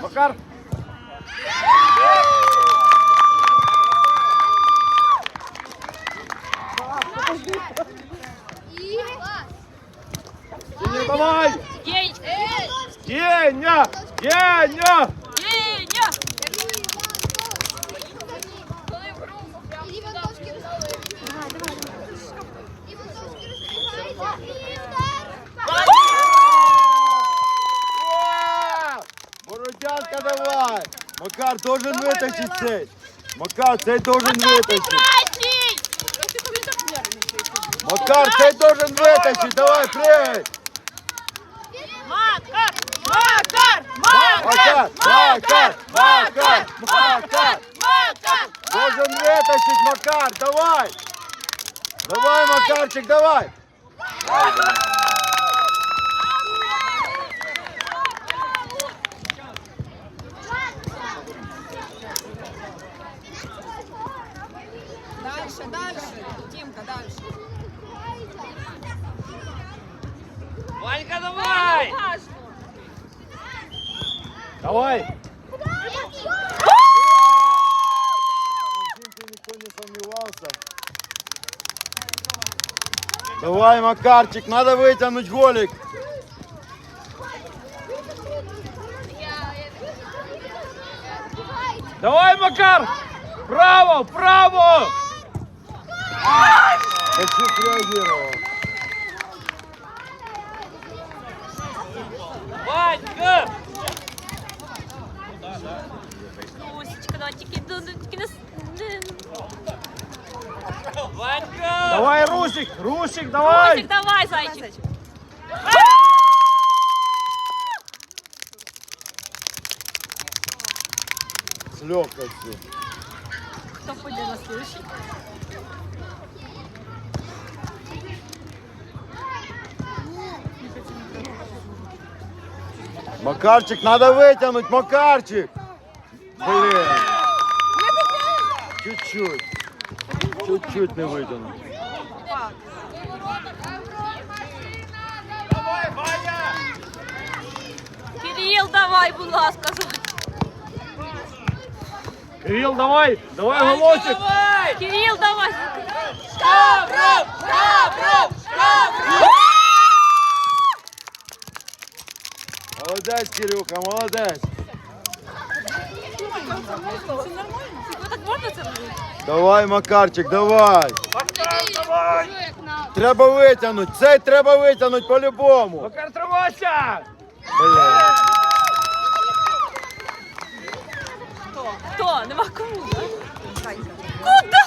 Макар. Денис, давай! День! Деня! Деня! Деня! О! Бородянка, давай! Макар должен витащити цей! Макар, цей должен! Кращий! Макар, цей должен витащити! Давай, прыгай! Макар! Макар! Макар! Макар! Макар! Макар! Макар! Должен вытащить, Макар, давай! Давай, Макарчик, давай! Дальше, дальше. Тимка, дальше. Ванька, давай! Давай! никто не сомневался. Давай, Макарчик, надо вытянуть голик. Давай, Макар! Право, право! Хочу среагировал. Ванька! Русечка, давай тільки ну, ну, Ванька! Давай, Русик, Русик, давай! Русик, давай, зайчик. С легкостью. Хто пойде на слушай? Макарчик, надо вытянуть, Макарчик! Блин. Чуть-чуть. Чуть-чуть не вытянул. Давай, Ваня! Кирил, давай, будь ласка. Кирилл, давай! Давай, голосик! давай! Кирил, давай. Шкабров! Молодець, Кирюха, молодець! Давай, Макарчик, давай! Макар, давай! Треба витягнути, цей треба витягнути по-любому! Макар, тримайся! Блін. Хто? Нема кому. Куда?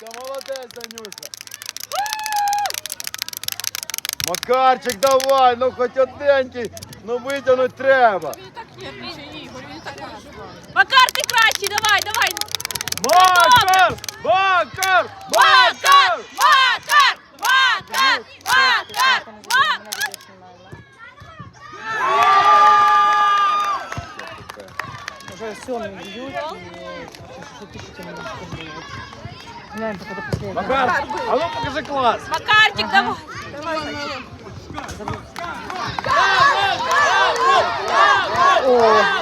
Занька, молодець, Данюша! Макарчик, давай, ну хоч одненький, ну витягнути треба! Макар, ти кращий, давай, давай! Макар! Макар! Макар! уже Семен бьют. Что пишите мне, что бьют. Глянь, пока до последнего. Макар, а ну покажи класс. Макарчик, ага. давай. Давай, Макарчик. О!